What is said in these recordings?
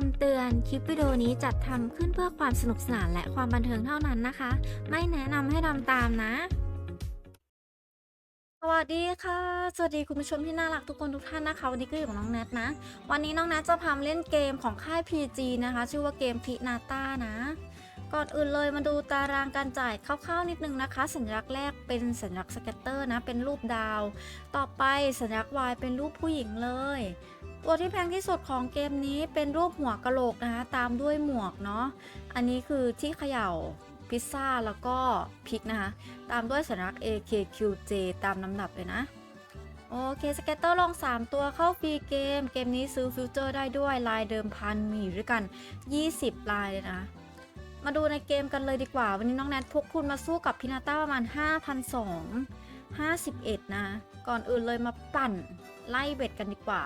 คำเตือน คลิปวิดีโอนี้จัดทำขึ้นเพื่อความสนุกสนานและความบันเทิงเท่านั้นนะคะ ไม่แนะนำให้ทำตามนะ สวัสดีค่ะ สวัสดีคุณผู้ชมที่น่ารักทุกคนทุกท่านนะคะ วันนี้ก็อยู่กับน้องแนทนะ วันนี้น้องแนทจะพามาเล่นเกมของค่าย PG นะคะ ชื่อว่าเกมพินาต้านะ ก่อนอื่นเลยมาดูตารางการจ่ายคร่าวๆนิดนึงนะคะ สัญลักษณ์แรกเป็นสัญลักษณ์สเก็ตเตอร์นะ เป็นรูปดาว ต่อไปสัญลักษณ์ Y เป็นรูปผู้หญิงเลย ตัวที่แพงที่สุดของเกมนี้เป็นรูปหัวกะโหลกนะคะตามด้วยหมวกเนาะอันนี้คือที่เขย่าพิซซ่าแล้วก็พริกนะคะ ตามด้วยสัญลักษณ์ AKQJ ตามลำดับเลยนะ โอเคสเก็ตเตอร์ลง 3 ตัวเข้าฟรีเกม เกมนี้ซื้อฟิวเจอร์ได้ด้วยลายเดิมพันมีอยู่ด้วยกัน 20 ลายเลยนะ มาดูในเกมกันเลยดีกว่า วันนี้น้องแนทพกทุนมาสู้กับพินาต้าประมาณ 5,251 นะ ก่อนอื่นเลยมาปั่นไล่เบ็ดกันดีกว่า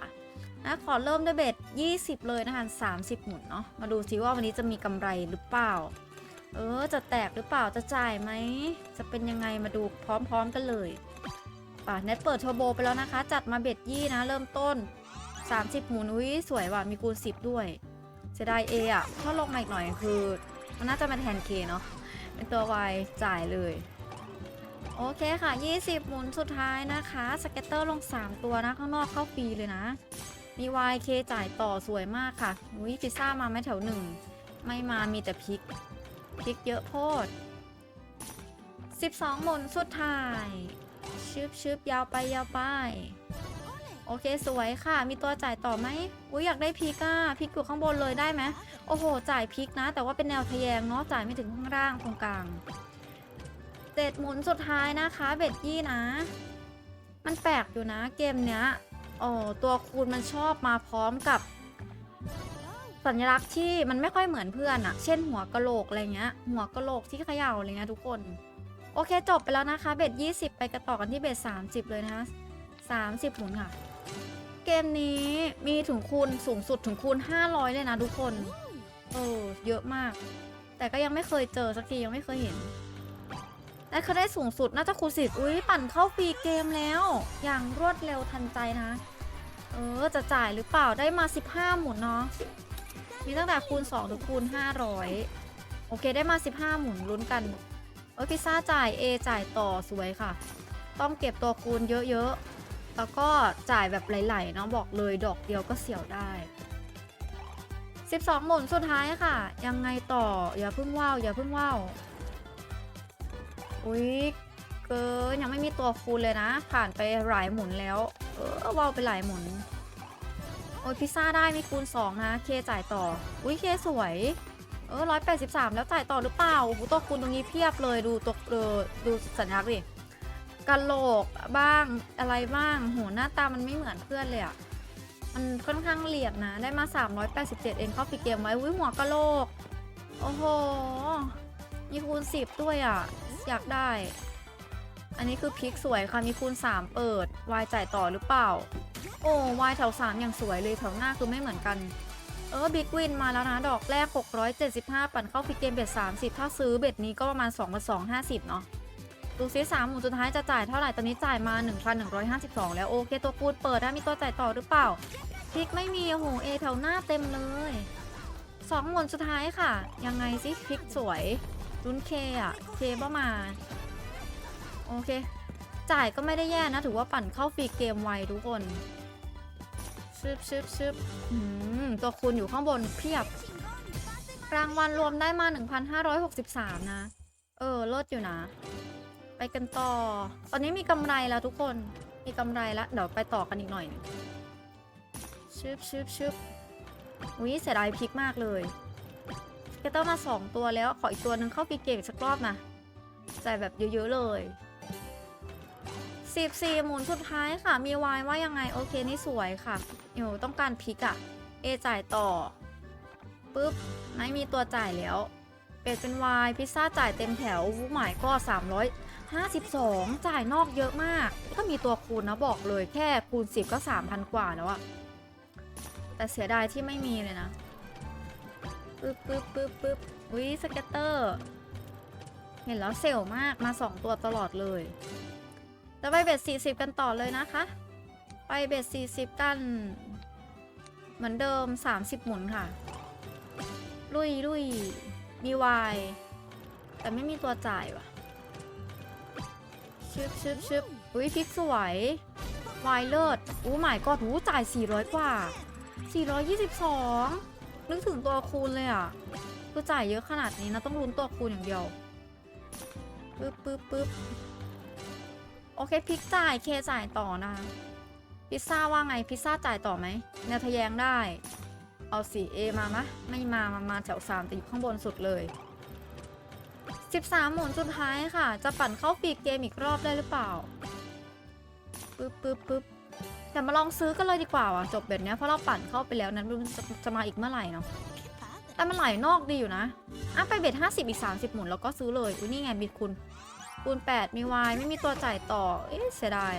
นะขอเริ่มด้วยเบ็ด20 เลยนะคะ30 หมุนเนาะมาดูซิว่าวันนี้จะมีกำไรหรือเปล่า เออจะแตกหรือเปล่าจะจ่ายไหม จะเป็นยังไงมาดูพร้อมๆกันเลยป่ะเน็ตเปิดเทอร์โบไปแล้วนะคะ จัดมาเบ็ดยี่นะ เริ่มต้น 30 หมุนอุ้ยสวยว่ะมีคูณ10 ด้วยเสียดายเออะถ้าลงมาอีกหน่อยคือ มันน่าจะมาแทนเคเนาะเป็นตัว Y จ่ายเลยโอเคค่ะ 20 หมุนสุดท้ายนะคะ สเก็ตเตอร์ลง 3 ตัวนะ ข้างนอกเข้าฟรีเลยนะ มี YK จ่ายต่อสวยมากค่ะอุ้ยพิซซ่ามาไหม่แถวหนึ่ง ไม่มามีแต่พริก พริกเยอะโพด 12 หมุนสุดท้าย ชึบชึบยาวไปยาวไป โอเคสวยค่ะ มีตัวจ่ายต่อไหมอุ้ยอยากได้พริกอะพริกอยู่ข้างบนเลยได้ไหมโอ้โห จ่ายพริกนะ แต่ว่าเป็นแนวทะแยงเนาะจ่ายไม่ถึงข้างล่างตรงกลางเจ็ดหมุนสุดท้ายนะคะ เบ็ดยี่นะ มันแปลกอยู่นะเกมเนี้ย โอ้ตัวคูณมันชอบมาพร้อมกับ สัญลักษณ์ที่มันไม่ค่อยเหมือนเพื่อนอะเช่นหัวกะโหลกอะไรเงี้ย หัวกะโหลกที่เขย่าอะไรเงี้ยทุกคน โอเคจบไปแล้วนะคะ เบ็ด20 ไปกระต่อกันที่เบ็ด30 เลยนะคะ30หมุนค่ะ เกมนี้มีถึงคูณสูงสุดถึงคูณ 500 เลยนะทุกคน เออเยอะมาก แต่ก็ยังไม่เคยเจอสักทียังไม่เคยเห็น และเขาได้สูงสุดน่าจะคูณสิบอุ้ยปั่นเข้าฟรีเกมแล้ว อย่างรวดเร็วทันใจนะ เออ จะจ่ายหรือเปล่าได้มา 15 หมุนเนาะมีตั้งแต่คูณ 2 ถึงคูณ 500 โอเคได้มา 15 หมุนลุ้นกันเอ้ยพิซซ่าจ่าย A จ่ายต่อสวยค่ะ ต้องเก็บตัวคูณเยอะๆ แล้วก็จ่ายแบบไหลๆเนาะบอกเลยดอกเดียวก็เสียวได้ 12 หมุนสุดท้ายค่ะ ยังไงต่ออย่าเพิ่งว่าวอย่าเพิ่งว่าว อุ้ยเกินยังไม่มีตัวคูณเลยนะ ผ่านไปหลายหมุนแล้ว เออว่าวไปหลายหมุน โอ้ยพิซซ่าได้มีคูณ 2 นะ เคจ่ายต่อ อุ้ยเคสวย เออร้อยแปดสิบสามแล้วจ่ายต่อหรือเปล่าโอ้โหตัวคูณตรงนี้เพียบเลยดูตัวเออดูสัญลักษณ์ดิกะโหลกบ้างอะไรบ้างโหหน้าตามันไม่เหมือนเพื่อนเลยอะมันค่อนข้างเหลี่ยมนะ ได้มา 387 เองเข้าปีเกมไว้ อุ้ยหัวกะโหลก โอ้โห มีคูณ 10 ด้วยอะ อยากได้ อันนี้คือพลิกสวยค่ะ มีคูณ 3 เปิด Y จ่ายต่อหรือเปล่า โอ้ Y แถว 3 อย่างสวยเลยแถวหน้าคือไม่เหมือนกัน เออบิ๊กวินมาแล้วนะ ดอกแรก 675 ปั่นเข้าฟิกเกมเบ็ด30 ถ้าซื้อเบ็ดนี้ก็ประมาณ2 2 50 เนาะดูซิสามหมุนสุดท้ายจะจ่ายเท่าไหร่ ตอนนี้จ่ายมา 1,152 แล้วโอเค ตัวกูดเปิดได้มีตัวจ่ายต่อหรือเปล่าพลิกไม่มีโอ้โหเอแถวหน้าเต็มเลยสองหมุนสุดท้ายค่ะ ยังไงซิพลิกสวย รุนเคอะเคบ้ามา โอเค จ่ายก็ไม่ได้แย่นะ ถือว่าปั่นเข้าฟรีเกมไวทุกคน ชึบชึบชึบอืมตัวคูณอยู่ข้างบนเพียบ รางวัลรวมได้มา 1,563 นะ เออลดอยู่นะ ไปกันต่อ ตอนนี้มีกำไรแล้วทุกคน มีกำไรแล้ว เดี๋ยวไปต่อกันอีกหน่อยชึบชึบชึบอุ้ยเสียดายพลิกมากเลย แกต้องมา 2 ตัวแล้ว ขออีกตัวหนึ่งเข้าปีเกมสักรอบนะจ่ายแบบเยอะๆเลย 14 หมุนสุดท้ายค่ะ มีวายว่ายังไง โอเค นี่สวยค่ะอยู่ต้องการพลิกอะเอจ่ายต่อปุ๊บ ไม่มีตัวจ่ายแล้ว เป็ดเป็นวายพิซซ่าจ่ายเต็มแถววูหมายก็ 352 จ่ายนอกเยอะมาก ก็มีตัวคูณนะบอกเลยแค่คูณ 10 ก็ 3,000 กว่าแล้วอะแต่เสียดายที่ไม่มีเลยนะ ปึ๊บปึ๊บปึ๊บปึ๊บอุ้ยสเก็ตเตอร์ เห็นแล้วเซลมากมา 2 ตัวตลอดเลยแล้วไปเบ็ด40 กันต่อเลยนะคะ ไปเบ็ด40 กัน เหมือนเดิม 30 หมุนค่ะ ลุยลุยมีวายแต่ไม่มีตัวจ่ายว่ะชึบชึบชึบอุ้ยพริกสวยวายเลิศอู้หมายก็หูจ่าย 400 กว่า 422 นึกถึงตัวคูณเลยอะ คือจ่ายเยอะขนาดนี้นะ ต้องลุ้นตัวคูณอย่างเดียว ปึ๊บปึ๊บปึ๊บโอเคพิกจ่ายเคจ่ายต่อนะ พิซซ่าว่าไงพิซซ่าจ่ายต่อไหมแนวทะแยงได้ เอาสีเอมามะ ไม่มามามาแถวสามแต่อยู่ข้างบนสุดเลย 13 หมุนสุดท้ายค่ะ จะปั่นเข้าฟรีเกมอีกรอบได้หรือเปล่าปึ๊บปึ๊บปึ๊บ แต่มาลองซื้อกันเลยดีกว่าว่ะจบแบบนี้เพราะเราปั่นเข้าไปแล้วนั้นม่รู้จะจะมาอีกเมื่อไหร่เนาะแต่มันไหลนอกดีอยู่นะอะไปเบ็ด50 อีก 30 หมุนแล้วก็ซื้อเลยอุ้ยนี่ไงบิดคุณคูณ8 มีวายไม่มีตัวจ่ายต่อ เอ๊ะเสียดาย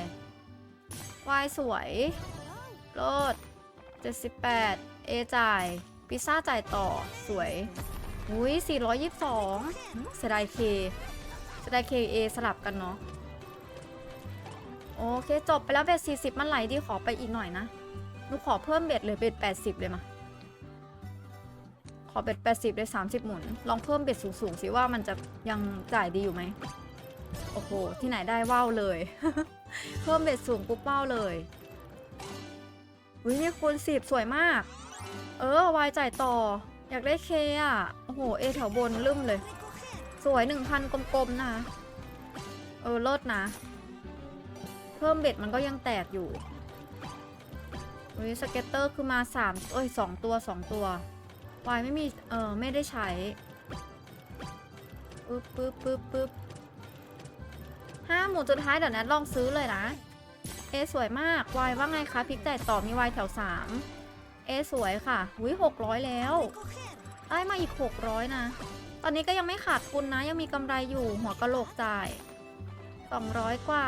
วายสวยโลด78 เอจ่าย พิซซ่าจ่ายต่อสวยอุ้ย422เสียดายเคเสียดายเคเอสลับกันเนาะ โอเคจบไปแล้วเบ็ด40 มันไหลดีขอไปอีกหน่อยนะหนูขอเพิ่มเบ็ดเลยเบ็ด80 เลยมา ขอเบ็ด80เลย30 หมุน ลองเพิ่มเบ็ดสูงๆสิว่ามันจะยังจ่ายดีอยู่ไหมโอ้โห ที่ไหนได้ว่าวเลย เพิ่มเบ็ดสูงปุ๊บว่าวเลยวิมีคูณ10สวยมาก เออวายจ่ายต่อ อยากได้เคอะ โอ้โห เอแถวบนลืมเลย สวย1,000กลมๆนะ เออเลิศนะ เพิ่มเบ็ดมันก็ยังแตกอยู่วิสเก็ตเตอร์คือมา3เอ้ย2ตัว2ตัววายไม่มี เออไม่ได้ใช้ปึ๊บปึ๊บปึ๊บปึ๊บห้าหมุนสุดท้ายเดี๋ยวนัดลองซื้อเลยนะ เอสวยมากวายว่าไงคะพลิกจ่ต่อมีวายแถว3เอสวยค่ะวิหกร้อยแล้ว ได้มาอีก600นะ ตอนนี้ก็ยังไม่ขาดทุนนะ ยังมีกำไรอยู่หัวกะโหลกจ่าย200กว่า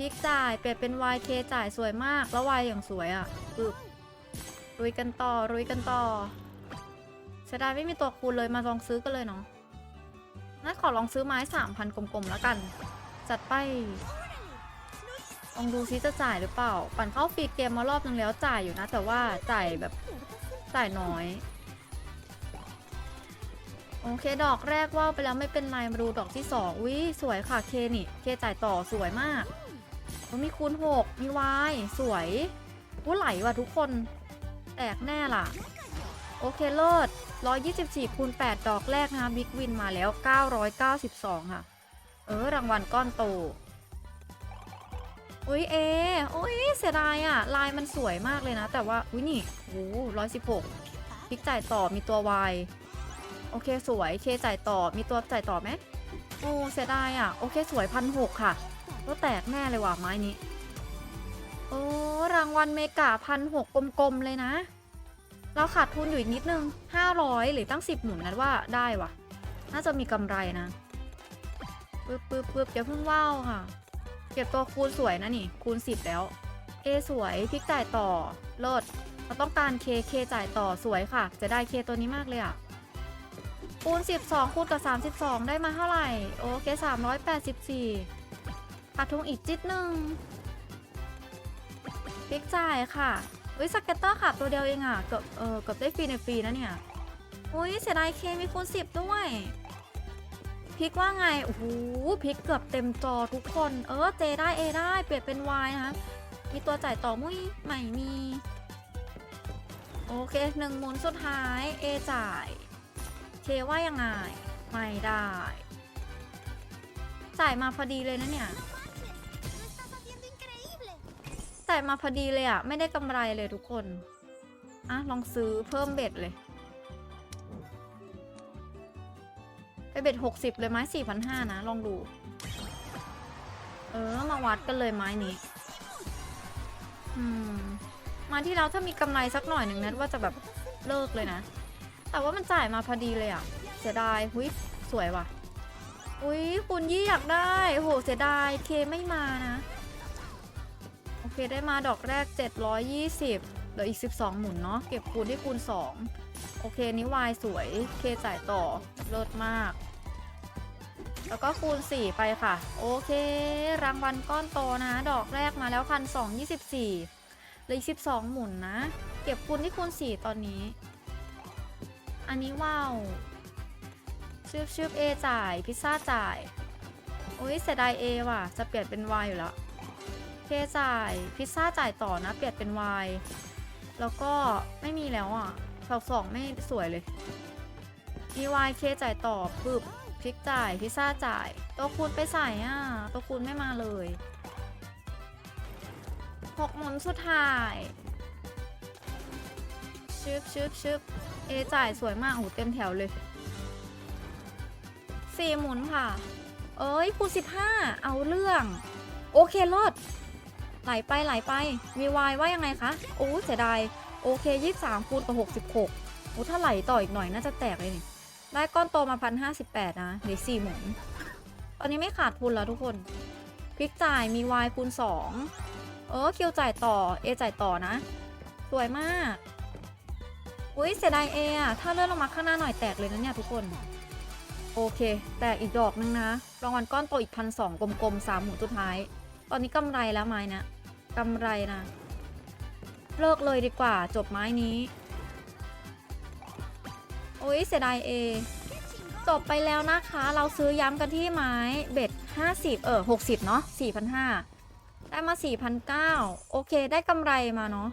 พลิกจ่ายเปลี่ยนเป็น YK จ่ายสวยมาก แล้ว Y อย่างสวยอะ่ะปึ๊บรุยกันต่อรุยกันต่อเสียดายไม่มีตัวคูณเลยมาลองซื้อกันเลยเนาะงั้นขอลองซื้อไม้3,000กลมๆแล้วกัน จัดไปลองดูซิจะจ่ายหรือเปล่า ปั่นเข้าฟรีเกมมารอบนึงแล้วจ่ายอยู่นะ แต่ว่าจ่ายแบบจ่ายน้อย โอเค ดอกแรกว่าไปแล้วไม่เป็นไรมาดูดอกที่สองอุ้ยสวยค่ะเคนี่ เคจ่ายต่อสวยมาก มีคูณหกมีวายสวยอู้ไหลว่ะทุกคน แตกแน่ล่ะ โอเคเลิศ124คูณ8ดอกแรกนะคะบิ๊กวินมาแล้ว 992 ค่ะ เออ รางวัลก้อนโตอุ้ยเออุ้ยเสียดายอะลายมันสวยมากเลยนะ แต่ว่า อุ้ยนี่โอ้ร้อยสิบหกพิกจ่ายต่อมีตัว Y โอเคสวยเคจ่ายต่อมีตัวจ่ายต่อไหมโอ้เสียดายอะโอเคสวยพันหกค่ะ ก็แตกแน่เลยว่ะไม้นี้ โอ้รางวัลเมกาพันหกกลมๆเลยนะ เราขาดทุนอยู่อีกนิดนึง 500 หรือตั้ง 10 หมุนนัดว่าได้ว่ะ น่าจะมีกำไรนะปึ๊บปึ๊บปึ๊บอย่าเพิ่งว่าวค่ะ เก็บตัวคูณสวยนะนี่ คูณ 10 แล้ว A สวยพลิกจ่ายต่อเลิศเราต้องการ K K จ่ายต่อสวยค่ะ จะได้ K ตัวนี้มากเลยอะคูณ 12 คูณกับ 32 ได้มาเท่าไหร่ โอเค384 ขาดทุนอีกจิตหนึ่งพิกจ่ายค่ะอุ้ยสเก็ตเตอร์ขาดตัวเดียวเองอะเกือบเออเกือบได้ฟรีในฟรีนะเนี่ยอุ้ยเสียดาย K มีคูณ10ด้วยพิกว่าไง โอ้โหพิกเกือบเต็มจอทุกคน เออ เจได้ A ได้ เปลี่ยนเป็น Y นะคะ มีตัวจ่ายต่อมุ้ยใหม่มี โอเคหนึ่งหมุนสุดท้าย A จ่าย เคว่ายังไง ไม่ได้ จ่ายมาพอดีเลยนะเนี่ย จ่ายมาพอดีเลยอะไม่ได้กำไรเลยทุกคน อะ ลองซื้อเพิ่มเบ็ดเลย ไปเบ็ดหกสิบเลยไม้สี่พันห้านะ ลองดู เออ มาวัดกันเลยไม้นี้ อืม มาที่เราถ้ามีกำไรสักหน่อยหนึ่งนะว่าจะแบบเลิกเลยนะ แต่ว่ามันจ่ายมาพอดีเลยอะเสียดายหุยสวยว่ะ อุ้ยคุณยี่อยากได้โหเสียดายเคไม่มานะ เคได้มาดอกแรก 720เหลืออีก 12 หมุนเนาะเก็บคูณที่คูณ 2 โอเคนี้วายสวยเคจ่ายต่อเลิศมาก แล้วก็คูณ 4 ไปค่ะ โอเค รางวัลก้อนโตนะ ดอกแรกมาแล้วพันสองยี่สิบสี่เหลืออีก12หมุนนะ เก็บคูณที่คูณ 4 ตอนนี้ อันนี้ว้าวชืบชืบเอจ่าย พิซซ่าจ่ายโอ้ยเสียดายเอว่ะ จะเปลี่ยนเป็นวายอยู่แล้ว เคจ่ายพิซซ่าจ่ายต่อนะเปลี่ยนเป็นวายแล้วก็ไม่มีแล้วอะสองสองไม่สวยเลยมีวายเคจ่ายต่อปึ๊บพริกจ่ายพิซซ่าจ่ายตัวคูณไปใส่อะตัวคูณไม่มาเลยหกหมุนสุดท้ายชึบชึบชึบเอจ่ายสวยมากโอ้โหเต็มแถวเลยสี่หมุนค่ะ เอ้ยคูณสิบห้าเอาเรื่อง โอเครอด ไหลไปไหลไปมีวายว่ายังไงคะโอ้เสียดายโอเคยี่สามคูณกับหกสิบหกโอ้ถ้าไหลต่ออีกหน่อยน่าจะแตกเลยนี่ได้ก้อนโตมาพันห้าสิบแปดนะเหลือสี่หมุนตอนนี้ไม่ขาดทุนแล้วทุกคนพลิกจ่ายมีวายคูณสองเออคิวจ่ายต่อเอจ่ายต่อนะสวยมากอุ้ยเสียดายเออะถ้าเลื่อนลงมาข้างหน้าหน่อยแตกเลยนะเนี่ยทุกคนโอเค แตกอีกดอกนึงนะรางวัลก้อนโตอีกพันสองกลมๆสามหมุนสุดท้าย ตอนนี้กำไรแล้วไม้นะกำไรนะเลิกเลยดีกว่าจบไม้นี้ โอ้ยเสียดายเอจบไปแล้วนะคะ เราซื้อย้ำกันที่ไม้เบ็ด50 เออ 60 เนาะ4,500 ได้มา 4,900 โอเค ได้กำไรมาเนาะ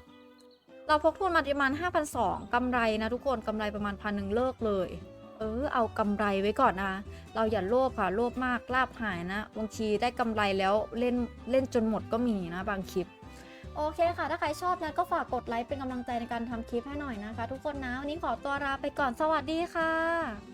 เราพกทุนมาประมาณ 5,200กำไรนะทุกคนกำไรประมาณพันหนึ่งเลิกเลย เออเอากำไรไว้ก่อนนะเราอย่าโลภค่ะโลภมากลาบหายนะบางทีได้กำไรแล้วเล่นเล่นจนหมดก็มีนะบางคลิป โอเคค่ะ ถ้าใครชอบนะก็ฝากกดไลค์เป็นกำลังใจในการทำคลิปให้หน่อยนะคะ ทุกคนนะวันนี้ขอตัวลาไปก่อนสวัสดีค่ะ